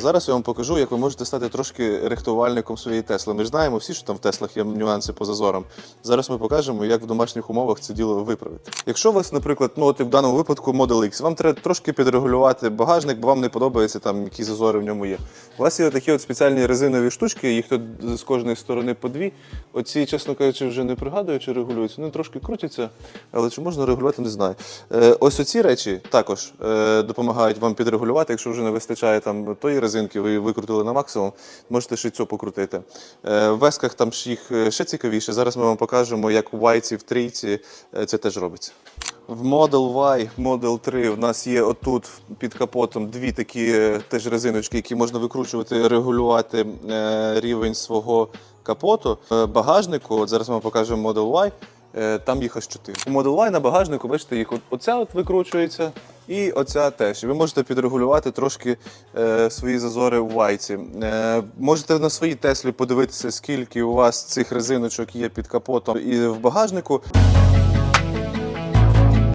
Зараз я вам покажу, як ви можете стати трошки рихтувальником своєї Тесли. Ми ж знаємо всі, що там в Теслах є нюанси по зазорам. Зараз ми покажемо, як в домашніх умовах це діло виправити. Якщо у вас, наприклад, ну от в даному випадку Model X, вам треба трошки підрегулювати багажник, бо вам не подобається там, які зазори в ньому є. У вас є такі от спеціальні резинові штучки, їх тут з кожної сторони по дві. Оці, чесно кажучи, вже не пригадую, чи регулюються. Вони трошки крутяться, але чи можна регулювати, не знаю. Е, ось оці речі також е, допомагають вам підрегулювати, якщо вже не вистачає там тої резинки, ви викрутили на максимум, можете ще цю покрутити. Е, в весках там їх е, ще цікавіше. Зараз ми вам покажемо, як у вайці в трійці е, це теж робиться. В Model Y, Model 3 у нас є отут під капотом дві такі теж резиночки, які можна викручувати, регулювати рівень свого капоту. Багажнику, от зараз ми вам покажемо Model Y, там їх аж чотири. У Model Y на багажнику, бачите, їх оця от викручується, і оця теж. Ви можете підрегулювати трошки е, свої зазори у вайці. Е, можете на своїй Теслі подивитися, скільки у вас цих резиночок є під капотом і в багажнику.